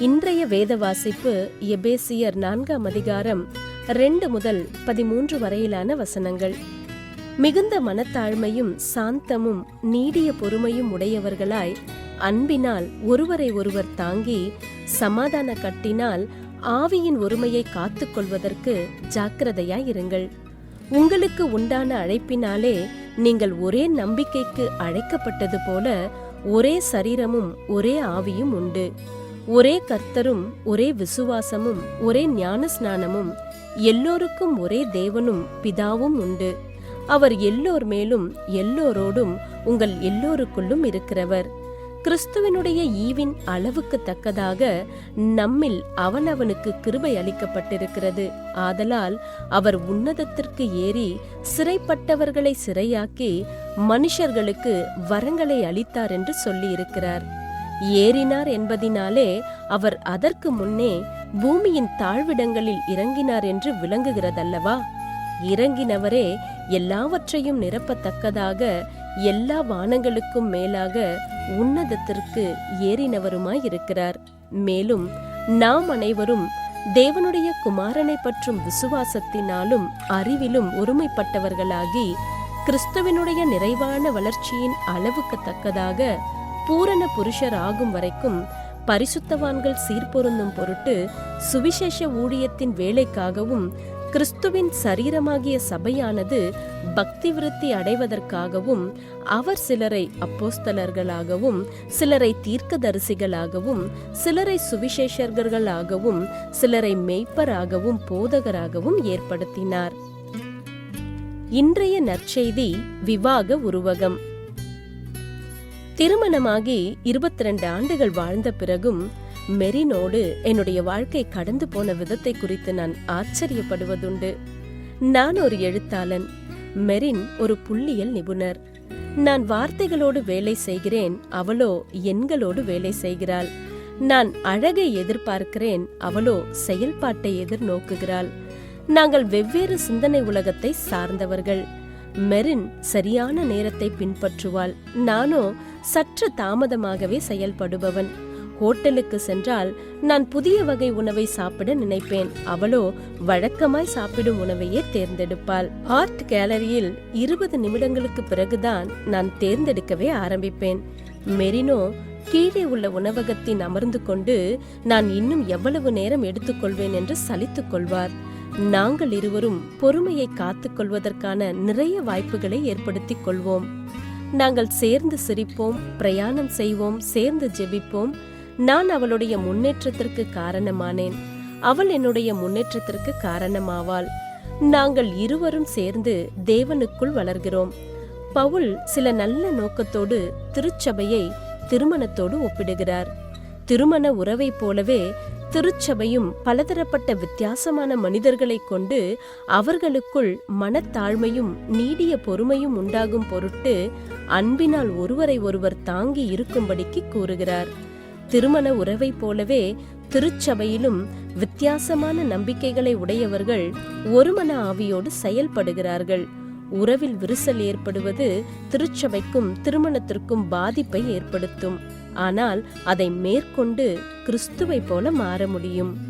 இன்றைய வேத வாசிப்பு எபேசியர் நான்காம் அதிகாரம் ரெண்டு முதல் பதிமூன்று வரையிலான வசனங்கள். மிகுந்த மனத்தாழ்மையும் சாந்தமும் நீடிய பொறுமையும் உடையவர்களாய் அன்பினால் ஒருவரை ஒருவர் தாங்கி சமாதான கட்டினால் ஆவியின் ஒருமையை காத்துக்கொள்வதற்கு ஜாக்கிரதையாய் இருங்கள் உங்களுக்கு உண்டான அழைப்பினாலே நீங்கள் ஒரே நம்பிக்கைக்கு அழைக்கப்பட்டது போல ஒரே சரீரமும் ஒரே ஆவியும் உண்டு. ஒரே கர்த்தரும் ஒரே விசுவாசமும் ஒரே ஞானஸ்நானமும் எல்லோருக்கும் ஒரே தேவனும் பிதாவும் உண்டு. அவர் எல்லோர் மேலும் எல்லோரோடும் உங்கள் எல்லோருக்குள்ளும் இருக்கிறவர். கிறிஸ்துவனுடைய ஈவின் அளவுக்கு தக்கதாக நம்மில் அவனவனுக்கு கிருபை அளிக்கப்பட்டிருக்கிறது. ஆதலால் அவர் உன்னதத்திற்கு ஏறி சிறைப்பட்டவர்களை சிறையாக்கி மனுஷர்களுக்கு வரங்களை அளித்தார் என்று சொல்லியிருக்கிறார். ஏறினார் என்பதினாலே அவர் அதற்கு முன்னே பூமியின் தாழ்விடங்களில் இறங்கினார் என்று விளங்குகிறதல்லவா? இறங்கினவரே எல்லாவற்றையும் நிரப்பத்தக்கதாக எல்லா வானங்களுக்கும் மேலாக உன்னதத்திற்கு ஏறினவருமாய் இருக்கிறார் மேலும் நாம் அனைவரும் தேவனுடைய குமாரனை பற்றும் விசுவாசத்தினாலும் அறிவிலும் ஒருமைப்பட்டவர்களாகி கிறிஸ்துவனுடைய நிறைவான வளர்ச்சியின் அளவுக்கு தக்கதாக பூரண புருஷர் ஆகும் வரைக்கும் பரிசுத்தவான்கள் சீர்பொருந்தும் பொருட்டு சுவிசேஷ ஊழியத்தின் வேலைக்காகவும் கிறிஸ்துவின் சரீரமாகிய சபையானது பக்தி விருத்தி அடைவதற்காகவும் அவர் சிலரை அப்போஸ்தலர்களாகவும் சிலரை தீர்க்கதரிசிகளாகவும் சிலரை சுவிசேஷர்களாகவும் சிலரை மெய்ப்பராகவும் போதகராகவும் ஏற்படுத்தினார். இன்றைய நற்செய்தி விவாக உருவகம். திருமணமாகி இருபத்தி ரெண்டு ஆண்டுகள் வாழ்ந்த பிறகும் மெரினோடு என்னுடைய வாழ்க்கை கடந்து போன விதத்தை குறித்து நான் ஆச்சரியப்படுவதுண்டு. நான் ஒரு எழுத்தாளன் மெரின் ஒரு புள்ளியல் நிபுணர். நான் வார்த்தைகளோடு வேலை செய்கிறேன் அவளோ எண்களோடு வேலை செய்கிறாள். நான் அழகை எதிர்பார்க்கிறேன் அவளோ செயல்பாட்டை எதிர்நோக்குகிறாள். நாங்கள் வெவ்வேறு சிந்தனை உலகத்தை சார்ந்தவர்கள். மெரின் சரியான நேரத்தை பின்பற்றுவாள். நானோ சற்று தாமதமாகவே செயல்படுபவன். ஹோட்டலுக்கு சென்றால் நான் புதிய வகை உணவை சாப்பிட நினைப்பேன். அவளோ வழக்கமாய் சாப்பிடும் உணவையே தேர்ந்தெடுப்பாள். ஆர்ட் கேலரியில் இருபது நிமிடங்களுக்கு பிறகுதான் நான் தேர்ந்தெடுக்கவே ஆரம்பிப்பேன். மெரினோ கீழே உள்ள உணவகத்தின் அமர்ந்து கொண்டு நான் இன்னும் எவ்வளவு நேரம் எடுத்துக்கொள்வேன் என்று சலித்துக் கொள்வார். நாங்கள் இருவரும் பொறுமையை காத்துக் கொள்வதற்கான நிறைய வாய்ப்புகளை ஏற்படுத்திக் கொள்வோம். நாங்கள் சேர்ந்து சிரிப்போம் பிரயாணம் செய்வோம் சேர்ந்து ஜெபிப்போம். நான் அவளுடைய முன்னேற்றத்திற்கு காரணமானேன். அவள் என்னுடைய முன்னேற்றத்திற்கு காரணமாவாள். நாங்கள் இருவரும் சேர்ந்து தேவனுக்குள் வளர்கிறோம். பவுல் சில நல்ல நோக்கத்தோடு திருச்சபையை திருமணத்தோடு ஒப்பிடுகிறார். திருமண உறவைப் போலவே திருச்சபையும் பலதரப்பட்ட வித்தியாசமான மனிதர்களைக் கொண்டு அவர்களுக்குள் மனத்தாழ்மையும் நீடிய பொறுமையும் உண்டாகும் பொருட்டு அன்பினால் ஒருவரை ஒருவர் தாங்கி இருக்கும்படிக்கு கூறுகிறார். திருமண உறவைப் போலவே திருச்சபையிலும் வித்தியாசமான நம்பிக்கைகளை உடையவர்கள் ஒருமன ஆவியோடு செயல்படுகிறார்கள். உறவில் விரிசல் ஏற்படுவது திருச்சபைக்கும் திருமணத்திற்கும் பாதிப்பை ஏற்படுத்தும். ஆனால் அதை மேற்கொண்டு கிறிஸ்துவை போல மாற முடியும்.